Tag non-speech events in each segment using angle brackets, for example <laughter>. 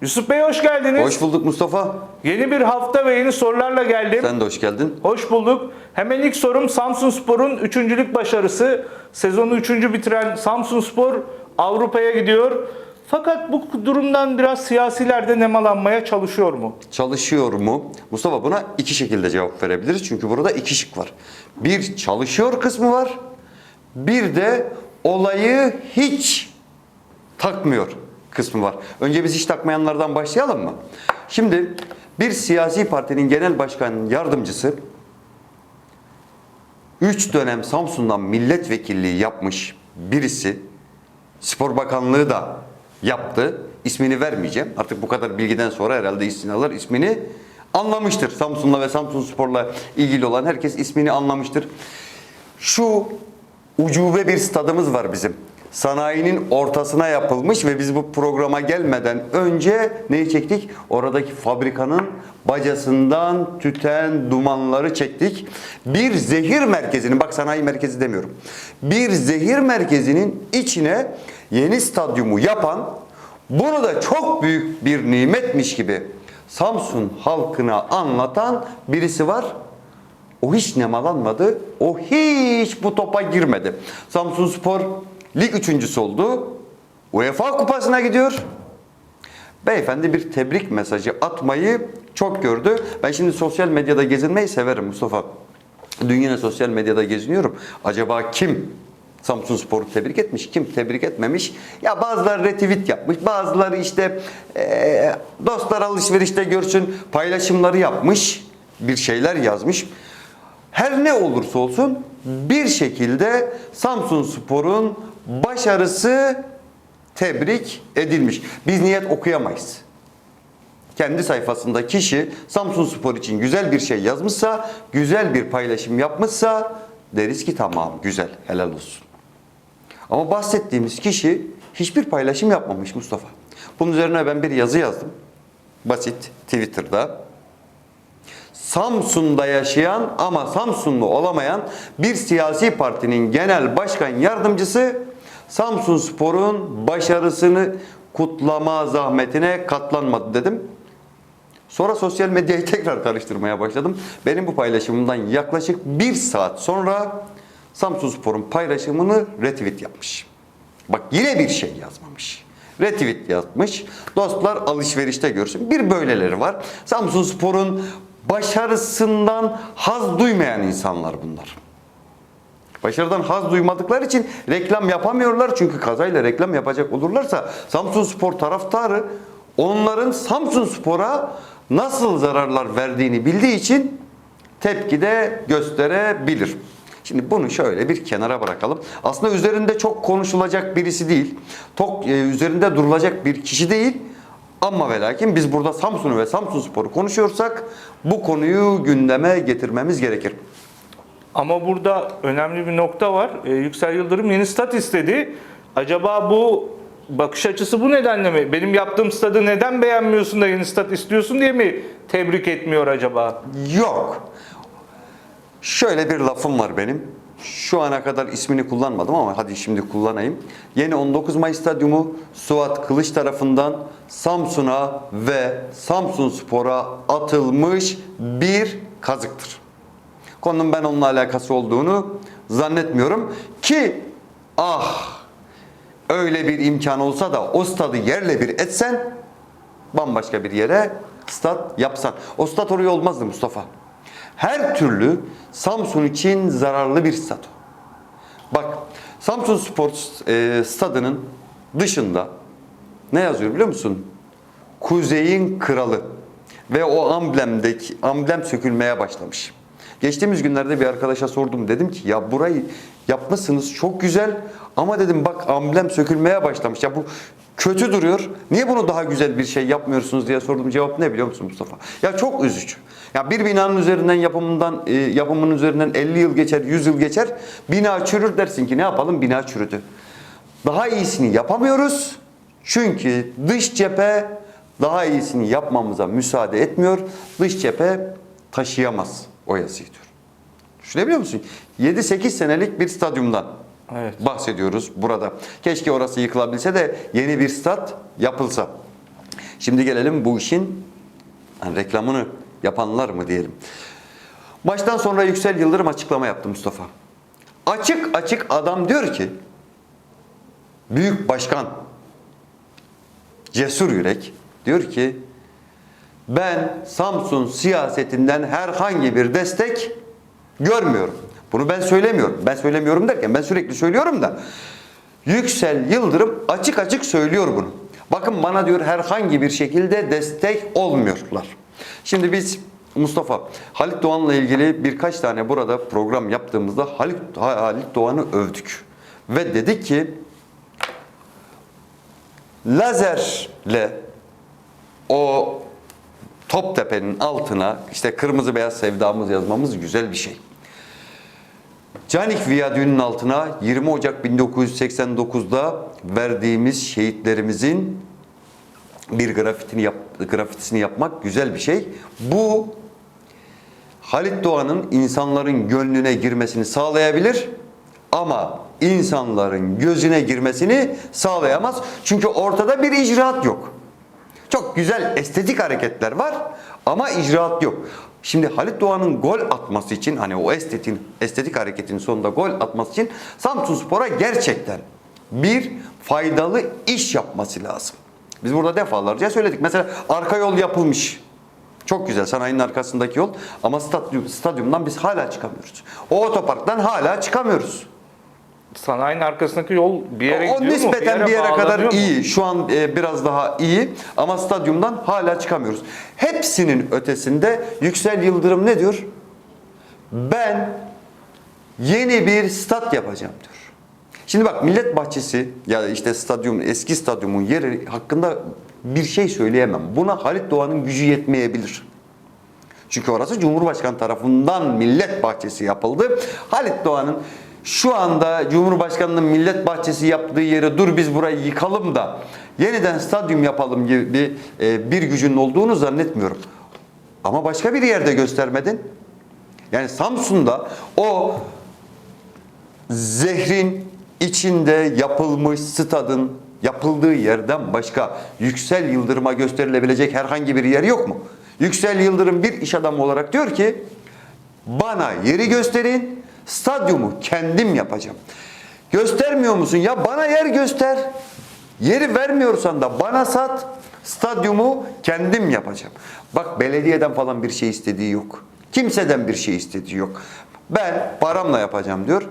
Yusuf Bey hoş geldiniz. Hoş bulduk Mustafa. Yeni bir hafta ve yeni sorularla geldim. Sen de hoş geldin. Hoş bulduk. Hemen ilk sorum Samsun Spor'un üçüncülük başarısı. Sezonu üçüncü bitiren Samsun Spor Avrupa'ya gidiyor. Fakat bu durumdan biraz siyasiler de nemalanmaya çalışıyor mu? Çalışıyor mu? Mustafa buna iki şekilde cevap verebiliriz. Çünkü burada iki şık var. Bir çalışıyor kısmı var. Bir de olayı hiç takmıyor kısmı var. Önce biz hiç takmayanlardan başlayalım mı? Şimdi bir siyasi partinin genel başkan yardımcısı 3 dönem Samsun'dan milletvekilliği yapmış birisi Spor Bakanlığı da yaptı. İsmini vermeyeceğim. Artık bu kadar bilgiden sonra herhalde istinalar ismini anlamıştır. Samsun'la ve Samsun Spor'la ilgili olan herkes ismini anlamıştır. Şu ucube bir stadımız var bizim. Sanayinin ortasına yapılmış ve biz bu programa gelmeden önce neyi çektik? Oradaki fabrikanın bacasından tüten dumanları çektik. Bir zehir merkezinin, bak sanayi merkezi demiyorum. Bir zehir merkezinin içine yeni stadyumu yapan, bunu da çok büyük bir nimetmiş gibi Samsun halkına anlatan birisi var. O hiç nemalanmadı. O hiç bu topa girmedi. Samsun Spor lig üçüncüsü oldu. UEFA kupasına gidiyor. Beyefendi bir tebrik mesajı atmayı çok gördü. Ben şimdi sosyal medyada gezinmeyi severim Mustafa. Dün yine sosyal medyada geziniyorum. Acaba kim Samsun Spor'u tebrik etmiş, kim tebrik etmemiş? Ya bazıları retweet yapmış, bazıları işte eee, dostlar alışverişte görsün paylaşımları yapmış, bir şeyler yazmış. Her ne olursa olsun bir şekilde Samsun Spor'un başarısı tebrik edilmiş. Biz niyet okuyamayız. Kendi sayfasında kişi Samsun Spor için güzel bir şey yazmışsa, güzel bir paylaşım yapmışsa deriz ki tamam güzel, helal olsun. Ama bahsettiğimiz kişi hiçbir paylaşım yapmamış Mustafa. Bunun üzerine ben bir yazı yazdım. Basit Twitter'da. Samsun'da yaşayan ama Samsunlu olamayan bir siyasi partinin genel başkan yardımcısı Samsun Spor'un başarısını kutlama zahmetine katlanmadı dedim. Sonra sosyal medyayı <laughs> tekrar karıştırmaya başladım. Benim bu paylaşımımdan yaklaşık bir saat sonra Samsun Spor'un paylaşımını retweet yapmış. Bak yine bir şey yazmamış. Retweet yapmış. Dostlar alışverişte görsün. Bir böyleleri var. Samsun Spor'un başarısından haz duymayan insanlar bunlar. Başarıdan haz duymadıkları için reklam yapamıyorlar. Çünkü kazayla reklam yapacak olurlarsa Samsun Spor taraftarı onların Samsun Spor'a nasıl zararlar verdiğini bildiği için tepki de gösterebilir. Şimdi bunu şöyle bir kenara bırakalım. Aslında üzerinde çok konuşulacak birisi değil. Çok e, üzerinde durulacak bir kişi değil. Ama ve lakin biz burada Samsun'u ve Samsun Spor'u konuşuyorsak bu konuyu gündeme getirmemiz gerekir. Ama burada önemli bir nokta var. Ee, Yüksel Yıldırım yeni stat istedi. Acaba bu bakış açısı bu nedenle mi? Benim yaptığım stadı neden beğenmiyorsun da yeni stat istiyorsun diye mi tebrik etmiyor acaba? Yok. Şöyle bir lafım var benim. Şu ana kadar ismini kullanmadım ama hadi şimdi kullanayım. Yeni 19 Mayıs Stadyumu Suat Kılıç tarafından Samsun'a ve Samsun Spor'a atılmış bir kazıktır. Konunun ben onunla alakası olduğunu zannetmiyorum ki ah öyle bir imkan olsa da o stadı yerle bir etsen bambaşka bir yere stat yapsan. O stat oraya olmazdı Mustafa. Her türlü Samsun için zararlı bir stat o. Bak Samsun Spor e, stadının dışında ne yazıyor biliyor musun? Kuzey'in kralı ve o amblemdeki amblem sökülmeye başlamış. Geçtiğimiz günlerde bir arkadaşa sordum dedim ki ya burayı yapmışsınız çok güzel ama dedim bak amblem sökülmeye başlamış. Ya bu kötü duruyor. Niye bunu daha güzel bir şey yapmıyorsunuz diye sordum. Cevap ne biliyor musun Mustafa? Ya çok üzücü. Ya bir binanın üzerinden yapımından e, yapımının üzerinden 50 yıl geçer, 100 yıl geçer. Bina çürür dersin ki ne yapalım? Bina çürüdü. Daha iyisini yapamıyoruz. Çünkü dış cephe daha iyisini yapmamıza müsaade etmiyor. Dış cephe taşıyamaz o yazıyı diyor. Düşünebiliyor musun? 7-8 senelik bir stadyumdan Evet. bahsediyoruz burada. Keşke orası yıkılabilse de yeni bir stat yapılsa. Şimdi gelelim bu işin hani reklamını yapanlar mı diyelim. Maçtan sonra Yüksel Yıldırım açıklama yaptı Mustafa. Açık açık adam diyor ki Büyük Başkan Cesur Yürek diyor ki ben Samsun siyasetinden herhangi bir destek görmüyorum. Bunu ben söylemiyorum. Ben söylemiyorum derken ben sürekli söylüyorum da Yüksel Yıldırım açık açık söylüyor bunu. Bakın bana diyor herhangi bir şekilde destek olmuyorlar. Şimdi biz Mustafa Halit Doğan'la ilgili birkaç tane burada program yaptığımızda Halit, Halit Doğan'ı övdük. Ve dedik ki lazerle o Toptepe'nin altına işte kırmızı beyaz sevdamız yazmamız güzel bir şey. Canik Viyadüğü'nün altına 20 Ocak 1989'da verdiğimiz şehitlerimizin bir grafitini yap, grafitisini yapmak güzel bir şey. Bu Halit Doğan'ın insanların gönlüne girmesini sağlayabilir ama insanların gözüne girmesini sağlayamaz. Çünkü ortada bir icraat yok. Çok güzel estetik hareketler var ama icraat yok. Şimdi Halit Doğan'ın gol atması için hani o estetin estetik hareketin sonunda gol atması için Samsun Spor'a gerçekten bir faydalı iş yapması lazım. Biz burada defalarca söyledik. Mesela arka yol yapılmış. Çok güzel sanayinin arkasındaki yol ama stadyum, stadyumdan biz hala çıkamıyoruz. O otoparktan hala çıkamıyoruz. Sanayinin arkasındaki yol bir yere O gidiyor mu? nispeten bir yere, kadar bağlanıyor mu? iyi. Şu an e, biraz daha iyi ama stadyumdan hala çıkamıyoruz. Hepsinin ötesinde Yüksel Yıldırım ne diyor? Ben yeni bir stat yapacağım diyor. Şimdi bak Millet Bahçesi ya işte stadyum eski stadyumun yeri hakkında bir şey söyleyemem. Buna Halit Doğan'ın gücü yetmeyebilir. Çünkü orası Cumhurbaşkanı tarafından millet bahçesi yapıldı. Halit Doğan'ın şu anda Cumhurbaşkanı'nın millet bahçesi yaptığı yeri dur biz burayı yıkalım da yeniden stadyum yapalım gibi e, bir gücünün olduğunu zannetmiyorum. Ama başka bir yerde göstermedin. Yani Samsun'da o zehrin içinde yapılmış stadın yapıldığı yerden başka Yüksel Yıldırım'a gösterilebilecek herhangi bir yer yok mu? Yüksel Yıldırım bir iş adamı olarak diyor ki bana yeri gösterin stadyumu kendim yapacağım. Göstermiyor musun? Ya bana yer göster. Yeri vermiyorsan da bana sat. Stadyumu kendim yapacağım. Yok belediyeden falan bir şey istediği yok. Kimseden bir şey istediği yok. Ben paramla yapacağım diyor.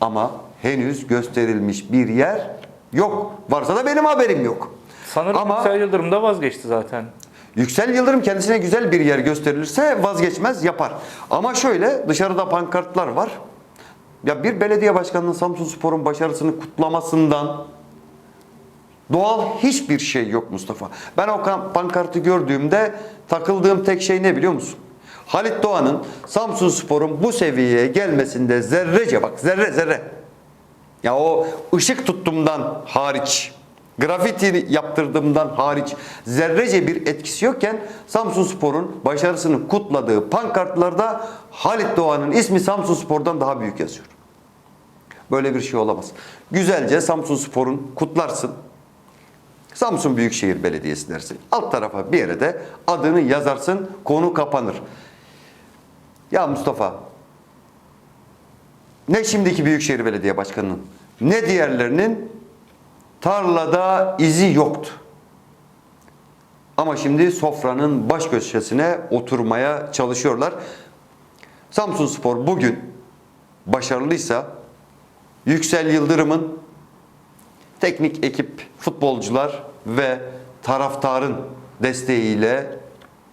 Ama henüz gösterilmiş bir yer yok. Varsa da benim haberim yok. Sanırım Ama Yüksel Yıldırım da vazgeçti zaten. Yüksel Yıldırım kendisine güzel bir yer gösterilirse vazgeçmez yapar. Ama şöyle dışarıda pankartlar var. Ya bir belediye başkanının Samsun Spor'un başarısını kutlamasından doğal hiçbir şey yok Mustafa. Ben o pankartı gördüğümde takıldığım tek şey ne biliyor musun? Halit Doğan'ın Samsun Spor'un bu seviyeye gelmesinde zerrece bak zerre zerre. Ya o ışık tuttumdan hariç, grafiti yaptırdığımdan hariç zerrece bir etkisi yokken Samsun Spor'un başarısını kutladığı pankartlarda Halit Doğan'ın ismi Samsun Spor'dan daha büyük yazıyor. Böyle bir şey olamaz. Güzelce Samsun Spor'un kutlarsın. Samsun Büyükşehir Belediyesi dersin. Alt tarafa bir yere de adını yazarsın, konu kapanır. Ya Mustafa, ne şimdiki Büyükşehir Belediye Başkanı'nın ne diğerlerinin tarlada izi yoktu. Ama şimdi sofranın baş köşesine oturmaya çalışıyorlar. Samsun Spor bugün başarılıysa Yüksel Yıldırım'ın teknik ekip, futbolcular ve taraftarın desteğiyle,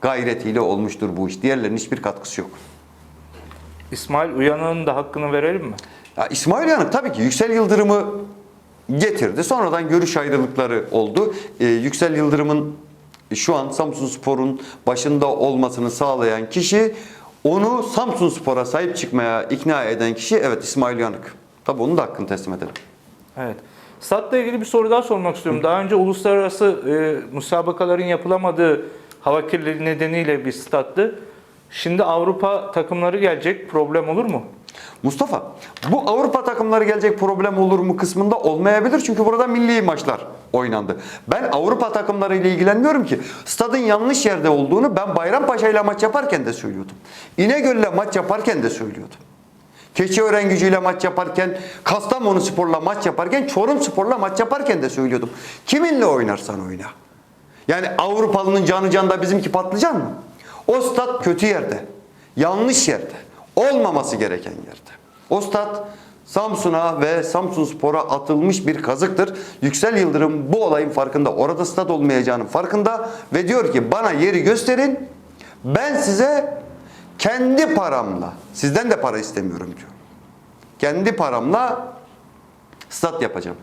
gayretiyle olmuştur bu iş. Diğerlerinin hiçbir katkısı yok. İsmail Uyanık'ın da hakkını verelim mi? Ya İsmail Yanık tabii ki Yüksel Yıldırım'ı getirdi. Sonradan görüş ayrılıkları oldu. Ee, Yüksel Yıldırım'ın şu an Samsun Spor'un başında olmasını sağlayan kişi onu Samsun Spor'a sahip çıkmaya ikna eden kişi evet İsmail Yanık. Tabii onun da hakkını teslim edelim. Evet. Statla ilgili bir soru daha sormak istiyorum. Daha önce uluslararası e, müsabakaların yapılamadığı hava kirliliği nedeniyle bir stattı. Şimdi Avrupa takımları gelecek. Problem olur mu? Mustafa bu Avrupa takımları gelecek problem olur mu kısmında olmayabilir. Çünkü burada milli maçlar oynandı. Ben Avrupa takımlarıyla ilgilenmiyorum ki. Stadın yanlış yerde olduğunu ben Bayrampaşa ile maç yaparken de söylüyordum. İnegöl'le maç yaparken de söylüyordum. Keçiören gücüyle maç yaparken, Kastamonu Spor'la maç yaparken, Çorum Spor'la maç yaparken de söylüyordum. Kiminle oynarsan oyna. Yani Avrupalının canı canda bizimki patlıcan mı? O stat kötü yerde. Yanlış yerde. Olmaması gereken yerde. O stat Samsun'a ve Samsun Spor'a atılmış bir kazıktır. Yüksel Yıldırım bu olayın farkında. Orada stat olmayacağının farkında ve diyor ki bana yeri gösterin. Ben size kendi paramla, sizden de para istemiyorum diyor. Kendi paramla stat yapacağım.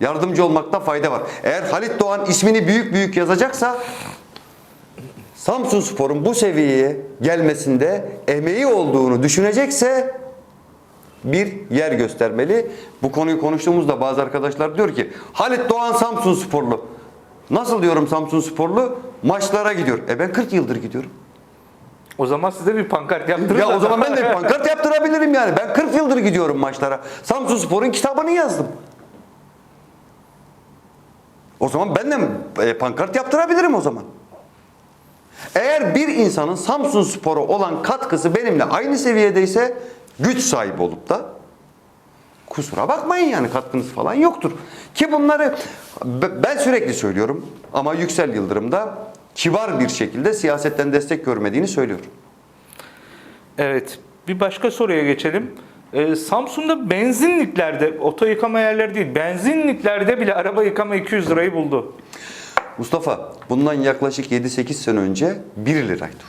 Yardımcı olmakta fayda var. Eğer Halit Doğan ismini büyük büyük yazacaksa Samsun Spor'un bu seviyeye gelmesinde emeği olduğunu düşünecekse bir yer göstermeli. Bu konuyu konuştuğumuzda bazı arkadaşlar diyor ki Halit Doğan Samsun Sporlu. Nasıl diyorum Samsun Sporlu? Maçlara gidiyor. E ben 40 yıldır gidiyorum. O zaman size bir pankart yaptırın. Ya o zaman ben de pankart yaptırabilirim yani. Ben 40 yıldır gidiyorum maçlara. Samsun Spor'un kitabını yazdım. O zaman ben de e, pankart yaptırabilirim o zaman. Eğer bir insanın Samsun Spor'a olan katkısı benimle aynı seviyedeyse güç sahibi olup da kusura bakmayın yani katkınız falan yoktur. Ki bunları ben sürekli söylüyorum ama Yüksel Yıldırım da kibar bir şekilde siyasetten destek görmediğini söylüyor. Evet. Bir başka soruya geçelim. Ee, Samsun'da benzinliklerde, oto yıkama yerleri değil, benzinliklerde bile araba yıkama 200 lirayı buldu. Mustafa bundan yaklaşık 7-8 sene önce 1 liraydı.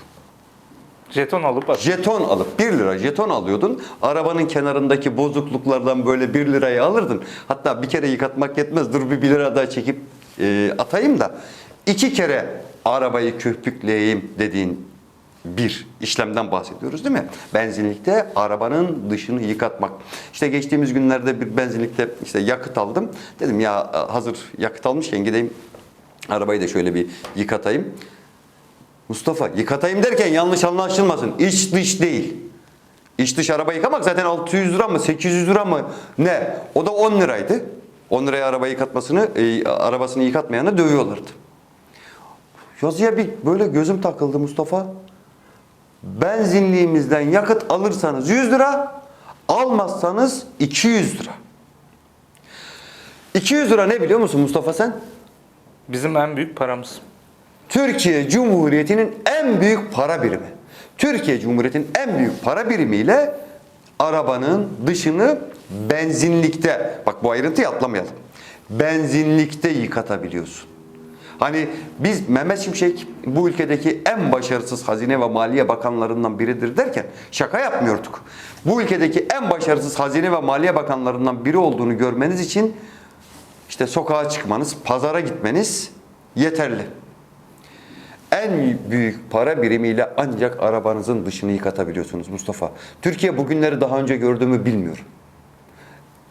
Jeton alıp at. Jeton alıp 1 lira jeton alıyordun. Arabanın kenarındaki bozukluklardan böyle 1 lirayı alırdın. Hatta bir kere yıkatmak yetmez. Dur bir 1 lira daha çekip e, atayım da iki kere arabayı köpükleyeyim dediğin bir işlemden bahsediyoruz değil mi? Benzinlikte arabanın dışını yıkatmak. İşte geçtiğimiz günlerde bir benzinlikte işte yakıt aldım. Dedim ya hazır yakıt almışken gideyim arabayı da şöyle bir yıkatayım. Mustafa yıkatayım derken yanlış anlaşılmasın. İç dış değil. İç dış araba yıkamak zaten 600 lira mı 800 lira mı ne? O da 10 liraydı. 10 liraya araba yıkatmasını, e, arabasını yıkatmayanı dövüyorlardı. Yazıya bir böyle gözüm takıldı Mustafa. Benzinliğimizden yakıt alırsanız 100 lira, almazsanız 200 lira. 200 lira ne biliyor musun Mustafa sen? Bizim en büyük paramız. Türkiye Cumhuriyeti'nin en büyük para birimi. Türkiye Cumhuriyeti'nin en büyük para birimiyle arabanın dışını benzinlikte, bak bu ayrıntıyı atlamayalım. Benzinlikte yıkatabiliyorsun. Hani biz Mehmet Şimşek bu ülkedeki en başarısız hazine ve maliye bakanlarından biridir derken şaka yapmıyorduk. Bu ülkedeki en başarısız hazine ve maliye bakanlarından biri olduğunu görmeniz için işte sokağa çıkmanız, pazara gitmeniz yeterli. En büyük para birimiyle ancak arabanızın dışını yıkatabiliyorsunuz Mustafa. Türkiye bugünleri daha önce gördüğümü bilmiyorum.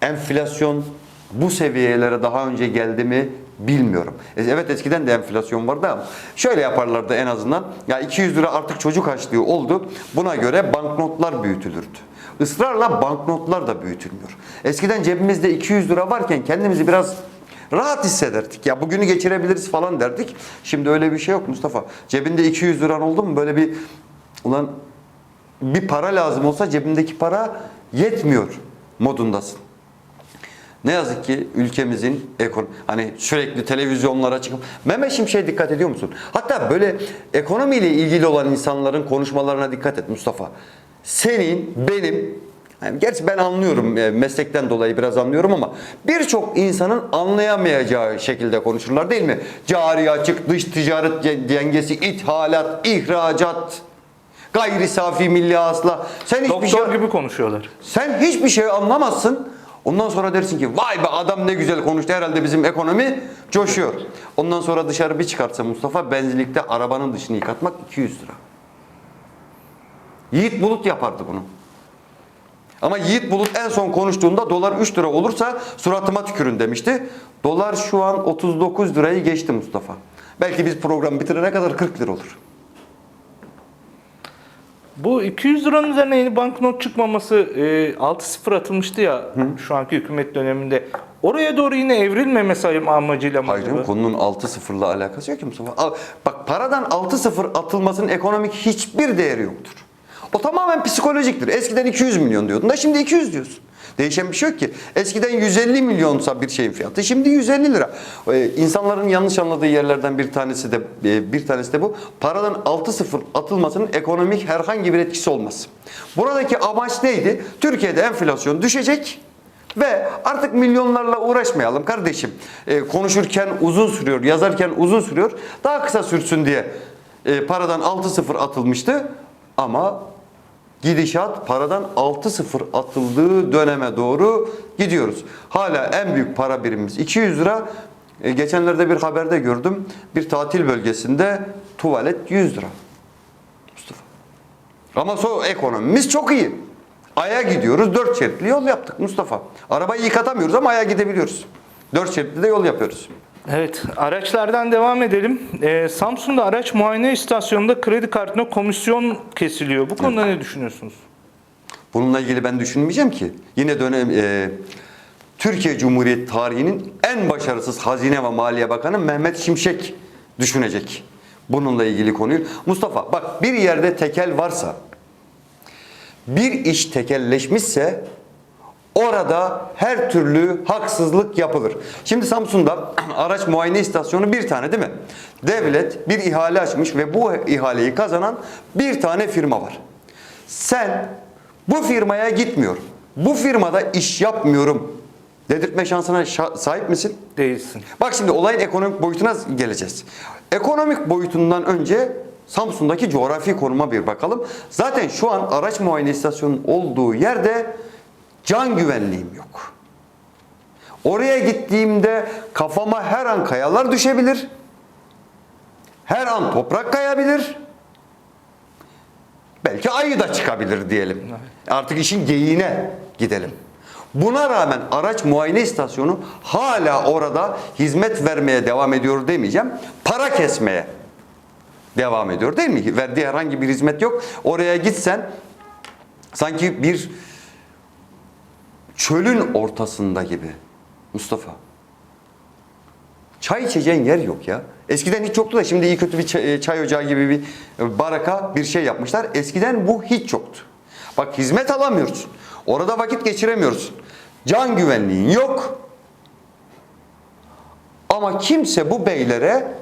Enflasyon bu seviyelere daha önce geldi mi bilmiyorum. E, Evet eskiden de enflasyon vardı ama şöyle yaparlardı en azından. Ya 200 lira artık çocuk harçlığı oldu. Buna göre banknotlar büyütülürdü. Israrla banknotlar da büyütülmüyor. Eskiden cebimizde 200 lira varken kendimizi biraz rahat hissederdik. Ya bugünü geçirebiliriz falan derdik. Şimdi öyle bir şey yok Mustafa. Cebinde 200 liran oldu mu böyle bir ulan bir para lazım olsa cebimdeki para yetmiyor modundasın. Ne yazık ki ülkemizin ekon hani sürekli televizyonlara çıkıp Mehmet Şimşek'e dikkat ediyor musun? Hatta böyle ekonomiyle ilgili olan insanların konuşmalarına dikkat et Mustafa. Senin, benim yani gerçi ben anlıyorum e, meslekten dolayı biraz anlıyorum ama birçok insanın anlayamayacağı şekilde konuşurlar değil mi? Cari açık, dış ticaret dengesi, ithalat, ihracat, gayri safi milli hasıla. Sen hiçbir Doktor şey gibi konuşuyorlar. sen hiçbir şey anlamazsın. Ondan sonra dersin ki vay be adam ne güzel konuştu herhalde bizim ekonomi coşuyor. Ondan sonra dışarı bir çıkartsa Mustafa benzinlikte arabanın dışını yıkatmak 200 lira. Yiğit Bulut yapardı bunu. Ama Yiğit Bulut en son konuştuğunda dolar 3 lira olursa suratıma tükürün demişti. Dolar şu an 39 lirayı geçti Mustafa. Belki biz program bitirene kadar 40 lira olur. Bu 200 liranın üzerine yeni banknot çıkmaması e, 6-0 atılmıştı ya şu anki hükümet döneminde. oraya doğru yine evrilmemesi amacıyla mı? Hayır canım, konunun 6-0'la alakası yok ki Mustafa. Al, Bak paradan 6-0 atılmasının ekonomik hiçbir değeri yoktur. O tamamen psikolojiktir. Eskiden 200 milyon diyordun da şimdi 200 diyorsun. Değişen bir şey yok ki. Eskiden 150 milyonsa bir şeyin fiyatı şimdi 150 lira. Ee, insanların yanlış anladığı yerlerden bir tanesi de e, bir tanesi de bu. Paradan 6-0 atılmasının ekonomik herhangi bir etkisi olmaz. Buradaki amaç neydi? Türkiye'de enflasyon düşecek. Ve artık milyonlarla uğraşmayalım kardeşim. Ee, konuşurken uzun sürüyor, yazarken uzun sürüyor. Daha kısa sürsün diye e, paradan 6-0 atılmıştı. Ama gidişat paradan 6-0 atıldığı döneme doğru gidiyoruz. Hala en büyük para birimimiz 200 lira. E, geçenlerde bir haberde gördüm. Bir tatil bölgesinde tuvalet 100 lira. Mustafa. Ama so ekonomimiz çok iyi. Ay'a gidiyoruz. Dört şeritli yol yaptık Mustafa. Arabayı yıkatamıyoruz ama Ay'a gidebiliyoruz. Dört şeritli de yol yapıyoruz. Evet, araçlardan devam edelim. Ee, Samsun'da araç muayene istasyonunda kredi kartına komisyon kesiliyor. Bu konuda ne düşünüyorsunuz? Bununla ilgili ben düşünmeyeceğim ki. Yine dönem e, Türkiye Cumhuriyeti tarihinin en başarısız Hazine ve Maliye Bakanı Mehmet Şimşek düşünecek. Bununla ilgili konuyu. Mustafa bak bir yerde tekel varsa, bir iş tekelleşmişse orada her türlü haksızlık yapılır. Şimdi Samsun'da <clears throat> araç muayene istasyonu bir tane değil mi? Devlet bir ihale açmış ve bu ihaleyi kazanan bir tane firma var. Sen bu firmaya gitmiyor. Bu firmada iş yapmıyorum dedirtme şansına şa- sahip misin? Değilsin. Bak şimdi olayın ekonomik boyutuna geleceğiz. Ekonomik boyutundan önce Samsun'daki coğrafi konuma bir bakalım. Zaten şu an araç muayene istasyonunun olduğu yerde can güvenliğim yok. Oraya gittiğimde kafama her an kayalar düşebilir. Her an toprak kayabilir. Belki ayı da çıkabilir diyelim. Artık işin geyiğine gidelim. Buna rağmen araç muayene istasyonu hala orada hizmet vermeye devam ediyor demeyeceğim. Para kesmeye devam ediyor değil mi? Verdiği herhangi bir hizmet yok. Oraya gitsen sanki bir çölün ortasında gibi. Mustafa. Çay içeceğin yer yok ya. Eskiden hiç yoktu da şimdi iyi kötü bir çay, e, çay ocağı gibi bir e, baraka bir şey yapmışlar. Eskiden bu hiç yoktu. Bak hizmet alamıyorsun. Orada vakit geçiremiyorsun. Can güvenliğin yok. Ama kimse bu beylere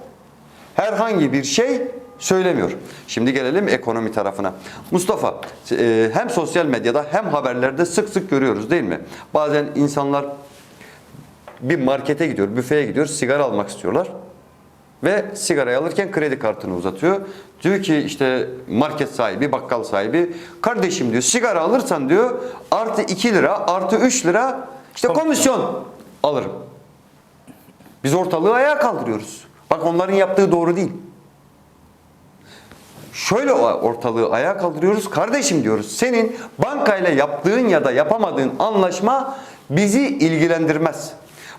herhangi bir şey söylemiyor. Şimdi gelelim ekonomi tarafına. Mustafa, e, hem sosyal medyada hem haberlerde sık sık görüyoruz değil mi? Bazen insanlar bir markete gidiyor, büfeye gidiyor, sigara almak istiyorlar. Ve sigarayı alırken kredi kartını uzatıyor. Diyor ki işte market sahibi, bakkal sahibi, kardeşim diyor sigara alırsan diyor artı 2 lira, artı 3 lira işte komisyon alırım. Biz ortalığı ayağa kaldırıyoruz. Bak onların yaptığı doğru değil. Şöyle ortalığı ayağa kaldırıyoruz. Kardeşim diyoruz senin bankayla yaptığın ya da yapamadığın anlaşma bizi ilgilendirmez.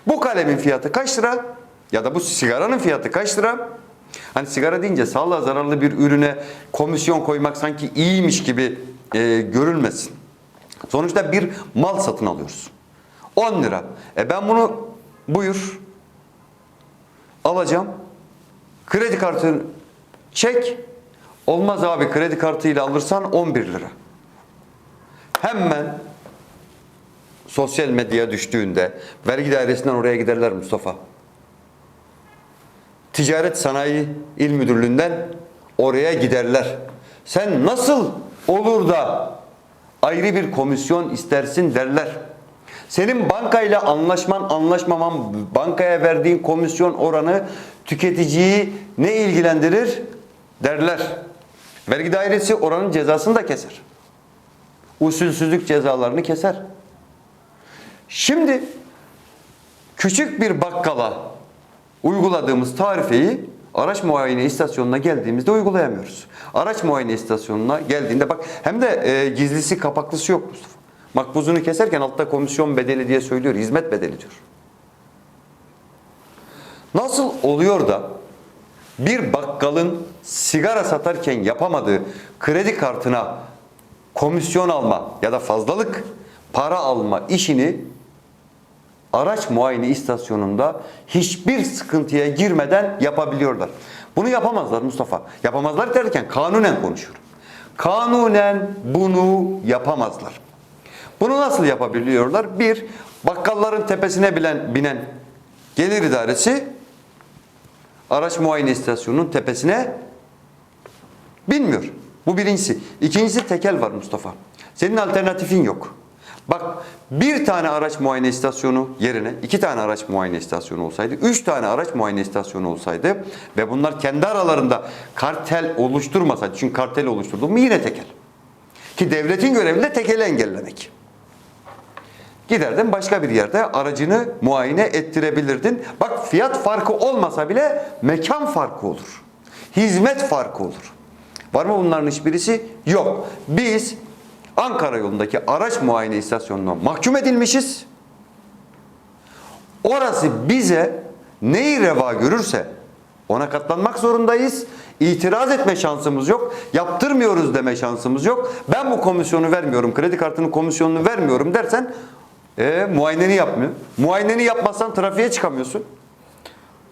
Bu kalemin fiyatı kaç lira? Ya da bu sigaranın fiyatı kaç lira? Hani sigara deyince sağlığa zararlı bir ürüne komisyon koymak sanki iyiymiş gibi e, görülmesin. Sonuçta bir mal satın alıyoruz. 10 lira. E ben bunu buyur alacağım. Kredi kartını çek. Olmaz abi kredi kartıyla alırsan 11 lira. Hemen sosyal medyaya düştüğünde vergi dairesinden oraya giderler Mustafa. Ticaret Sanayi İl Müdürlüğü'nden oraya giderler. Sen nasıl olur da ayrı bir komisyon istersin derler. Senin bankayla anlaşman anlaşmaman bankaya verdiğin komisyon oranı tüketiciyi ne ilgilendirir derler. Vergi dairesi oranın cezasını da keser. Usulsüzlük cezalarını keser. Şimdi küçük bir bakkala uyguladığımız tarifeyi araç muayene istasyonuna geldiğimizde uygulayamıyoruz. Araç muayene istasyonuna geldiğinde bak hem de e, gizlisi kapaklısı yok Mustafa. Makbuzunu keserken altta komisyon bedeli diye söylüyor. Hizmet bedeli diyor. Nasıl oluyor da bir bakkalın sigara satarken yapamadığı kredi kartına komisyon alma ya da fazlalık para alma işini araç muayene istasyonunda hiçbir sıkıntıya girmeden yapabiliyorlar. Bunu yapamazlar Mustafa. Yapamazlar derken kanunen konuşuyorum. Kanunen bunu yapamazlar. Bunu nasıl yapabiliyorlar? Bir, bakkalların tepesine bilen, binen gelir idaresi araç muayene istasyonunun tepesine Bilmiyor. Bu birincisi. İkincisi tekel var Mustafa. Senin alternatifin yok. Bak bir tane araç muayene istasyonu yerine iki tane araç muayene istasyonu olsaydı, üç tane araç muayene istasyonu olsaydı ve bunlar kendi aralarında kartel oluşturmasaydı, çünkü kartel oluşturdu mu yine tekel. Ki devletin görevi de tekeli engellemek. Giderdin başka bir yerde aracını muayene ettirebilirdin. Bak fiyat farkı olmasa bile mekan farkı olur. Hizmet farkı olur. Var mı bunların hiçbirisi? Yok. Biz Ankara yolundaki araç muayene istasyonuna mahkum edilmişiz. Orası bize neyi reva görürse ona katlanmak zorundayız. İtiraz etme şansımız yok. Yaptırmıyoruz deme şansımız yok. Ben bu komisyonu vermiyorum, kredi kartının komisyonunu vermiyorum dersen e, muayeneni yapmıyor. Muayeneni yapmazsan trafiğe çıkamıyorsun.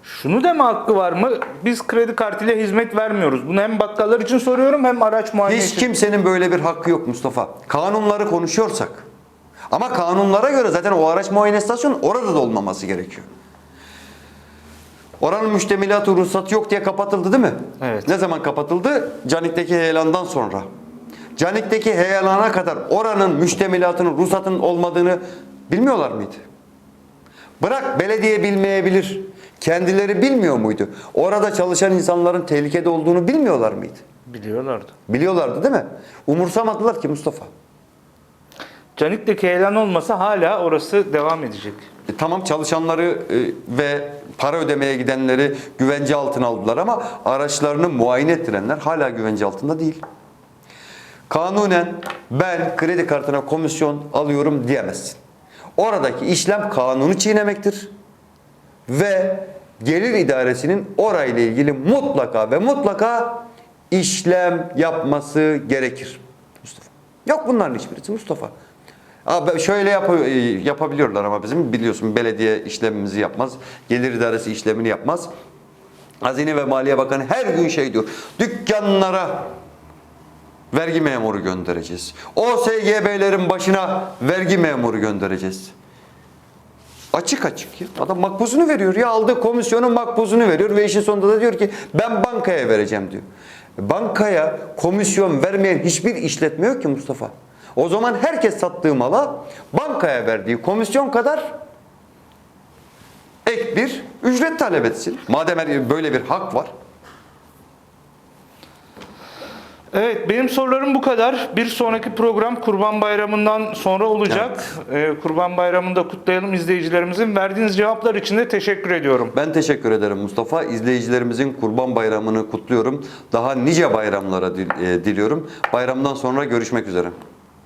Şunu deme hakkı var mı? Biz kredi kartıyla hizmet vermiyoruz. Bunu hem bakkallar için soruyorum hem araç muayene Hiç için. kimsenin böyle bir hakkı yok Mustafa. Kanunları konuşuyorsak. Ama kanunlara göre zaten o araç muayene istasyonu orada da olmaması gerekiyor. Oranın müştemilatı ruhsatı yok diye kapatıldı değil mi? Evet. Ne zaman kapatıldı? Canik'teki heyelandan sonra. Canik'teki heyelana kadar oranın müştemilatının ruhsatının olmadığını bilmiyorlar mıydı? Bırak belediye bilmeyebilir. Kendileri bilmiyor muydu? Orada çalışan insanların tehlikede olduğunu bilmiyorlar mıydı? Biliyorlardı. Biliyorlardı değil mi? Umursamadılar ki Mustafa. Canik'teki elan olmasa hala orası devam edecek. E, tamam çalışanları e, ve para ödemeye gidenleri güvence altına aldılar ama araçlarını muayene ettirenler hala güvence altında değil. Kanunen ben kredi kartına komisyon alıyorum diyemezsin. Oradaki işlem kanunu çiğnemektir. Ve gelir idaresinin orayla ilgili mutlaka ve mutlaka işlem yapması gerekir. Mustafa. Yok bunların hiçbirisi Mustafa. Abi şöyle yap e, yapabiliyorlar ama bizim biliyorsun belediye işlemimizi yapmaz. Gelir idaresi işlemini yapmaz. Hazine ve Maliye Bakanı her gün şey diyor. Dükkanlara vergi memuru göndereceğiz. OSGB'lerin başına vergi memuru göndereceğiz. Açık açık ya. Adam makbuzunu veriyor ya aldığı komisyonun makbuzunu veriyor ve işin sonunda da diyor ki ben bankaya vereceğim diyor. Bankaya komisyon vermeyen hiçbir işletme yok ki Mustafa. O zaman herkes sattığı mala bankaya verdiği komisyon kadar ek bir ücret talep etsin. Madem böyle bir hak var. Evet benim sorularım bu kadar. Bir sonraki program Kurban Bayramı'ndan sonra olacak. Ee, Kurban Bayramı'nı da kutlayalım izleyicilerimizin. Verdiğiniz cevaplar için de teşekkür ediyorum. Ben teşekkür ederim Mustafa. İzleyicilerimizin Kurban Bayramı'nı kutluyorum. Daha nice bayramlara dil- e, diliyorum. Bayramdan sonra görüşmek üzere.